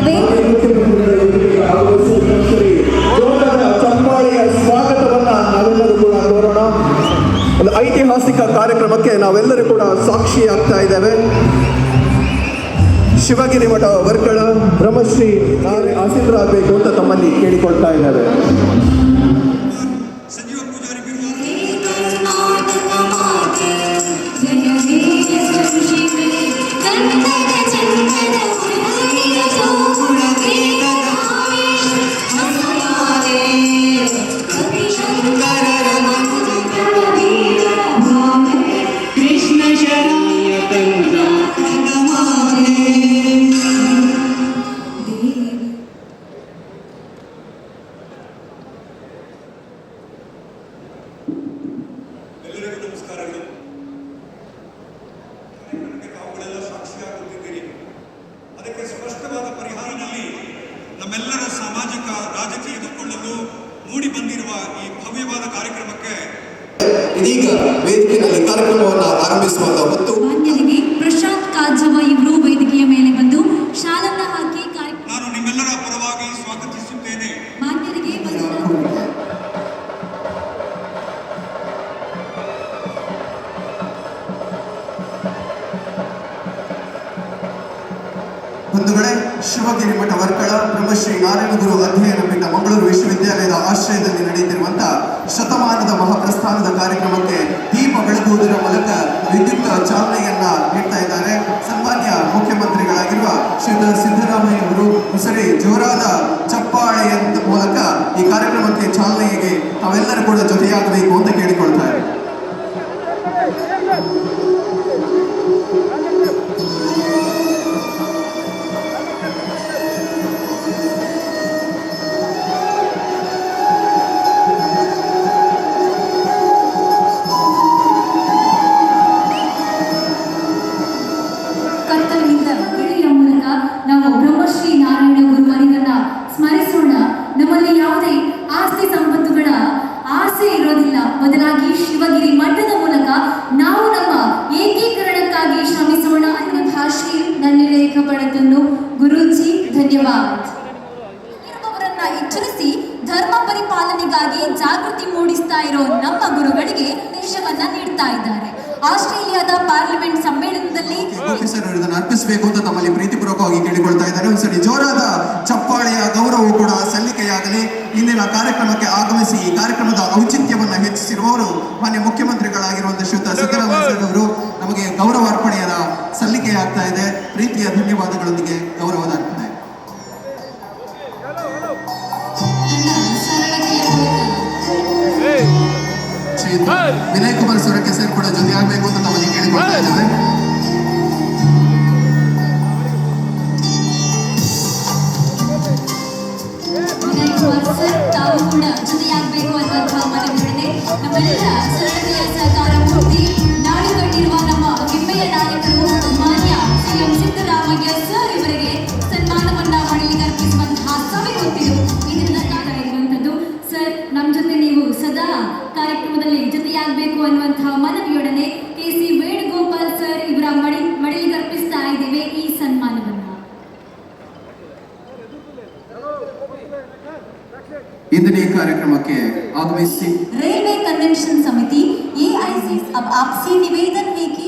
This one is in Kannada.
ಮಾಡ್ತೀವಿ ಒಂದು ಐತಿಹಾಸಿಕ ಕಾರ್ಯಕ್ರಮಕ್ಕೆ ನಾವೆಲ್ಲರೂ ಕೂಡ ಸಾಕ್ಷಿ ಆಗ್ತಾ ಇದ್ದೇವೆ. ಶಿವಗಿರಿ ಮಠ ವರ್ಕಳ ಬ್ರಹ್ಮಶ್ರೀ ಆಸೀನರಾಗಬೇಕು ಅಂತ ತಮ್ಮಲ್ಲಿ ಕೇಳಿಕೊಳ್ತಾ ಇದ್ದಾರೆ ಎಲ್ಲರಿಗೂ ಅವುಗಳೆಲ್ಲ ಸಾಕ್ಷಿಯಾಗುತ್ತಿದ್ದೀರಿ ಅದಕ್ಕೆ ಸ್ಪಷ್ಟವಾದ ಪರಿಹಾರದಲ್ಲಿ ನಮ್ಮೆಲ್ಲರ ಸಾಮಾಜಿಕ ರಾಜಕೀಯ ಎದುರ್ಕೊಳ್ಳಲು ಮೂಡಿ ಬಂದಿರುವ ಈ ಭವ್ಯವಾದ ಕಾರ್ಯಕ್ರಮಕ್ಕೆ ಇದೀಗ ವೇದಿಕೆಯಲ್ಲಿ ಕಾರ್ಯಕ್ರಮವನ್ನು ಆರಂಭಿಸುವಂತಹ ಮತ್ತು ಮಾನ್ಯರಿಗೆ ಪ್ರಶಾಂತ್ ಕಾಜವ ಇವರು ಬಂಧುಗಳೇ, ಶಿವಗಿರಿ ಮಠ ವರ್ಕಳ ಬ್ರಹ್ಮಶ್ರೀ ನಾರಾಯಣ ಗುರು ಅಧ್ಯಯನ ಪೀಠ ಮಂಗಳೂರು ವಿಶ್ವವಿದ್ಯಾಲಯದ ಆಶ್ರಯದಲ್ಲಿ ನಡೆಯುತ್ತಿರುವಂತಹ ಶತಮಾನದ ಮಹಾಪ್ರಸ್ಥಾನದ ಕಾರ್ಯಕ್ರಮಕ್ಕೆ ದೀಪ ಬೆಳಗುವುದರ ಮೂಲಕ ವಿದ್ಯುಕ್ತ ಚಾಲನೆಯನ್ನ ನೀಡ್ತಾ ಇದ್ದಾರೆ. ಸನ್ಮಾನ್ಯ ಮುಖ್ಯಮಂತ್ರಿಗಳಾಗಿರುವ ಶ್ರೀ ಸಿದ್ದರಾಮಯ್ಯ ಅವರು ಸರಿ ಜೋರಾದ ಚಪ್ಪಾಳೆಯ ಮೂಲಕ ಈ ಕಾರ್ಯಕ್ರಮಕ್ಕೆ ಚಾಲನೆಗೆ ತಾವೆಲ್ಲರೂ ಕೂಡ ಜೊತೆಯಾಗಬೇಕು ಅಂತ ಕೇಳಿಕೊಳ್ತಾರೆ ಪರಿಪಾಲನೆಗಾಗಿ ಜಾಗೃತಿ ಮೂಡಿಸ್ತಾ ಇರೋ ನಮ್ಮ ಗುರುಗಳಿಗೆ ದೇಶವನ್ನ ನೀಡ್ತಾ ಇದ್ದಾರೆ. ಆಸ್ಟ್ರೇಲಿಯಾದ ಪಾರ್ಲಿಮೆಂಟ್ ಸಮ್ಮೇಳನದಲ್ಲಿ ಅರ್ಪಿಸಬೇಕು ಅಂತ ತಮ್ಮಲ್ಲಿ ಪ್ರೀತಿಪೂರ್ವಕವಾಗಿ ಕೇಳಿಕೊಳ್ತಾ ಇದ್ದಾರೆ. ಒಂದ್ಸರಿ ಜೋರಾದ ಚಪ್ಪಾಳೆಯ ಗೌರವವು ಕೂಡ ಸಲ್ಲಿಕೆಯಾಗಲಿ. ಇಂದಿನ ಕಾರ್ಯಕ್ರಮಕ್ಕೆ ಆಗಮಿಸಿ ಈ ಕಾರ್ಯಕ್ರಮದ ಔಚಿತ್ಯವನ್ನ ಹೆಚ್ಚಿಸಿರುವವರು ಮಾನ್ಯ ಮುಖ್ಯಮಂತ್ರಿಗಳಾಗಿರುವಂತಹ ವಿನಯ್ ಕುಮಾರ್ ಸೊರಕೆ ಸರ್ ಕೂಡ ಜೊತೆಯಾಗಬೇಕು ಅಂತ ತಮ್ಮಲ್ಲಿ ಕೇಳಿಕೊಳ್ತಾ ಇದ್ದೇವೆ ವಿನಯ್ ಕುಮಾರ್ ಸರ್ ತಾವು ಕೂಡ ಜೊತೆಯಾಗಬೇಕು ಅನ್ನುವಂತಹ ಮನವಿಯೊಡನೆ ನಮ್ಮೆಲ್ಲ ಸರಳತೆಯ ಸಹಕಾರ ಮೂರ್ತಿ ಕಾರ್ಯಕ್ರಮದಲ್ಲಿ ಜೊತೆಯಾಗಬೇಕು ಅನ್ನುವಂತಹ ಮನವಿಯೊಡನೆ ಕೆ ಸಿ ವೇಣುಗೋಪಾಲ್ ಸರ್ ಇವರ ಮಡಿ ಮಡಿಲಿಗೆ ಅರ್ಪಿಸ್ತಾ ಇದ್ದೇವೆ ಈ ಸನ್ಮಾನವನ್ನ ಇಂದಿನ ಈ ಕಾರ್ಯಕ್ರಮಕ್ಕೆ ಆಗಮಿಸಿ रेलवे कन्वेंशन समिति एआईसी अब आपसे निवेदन है कि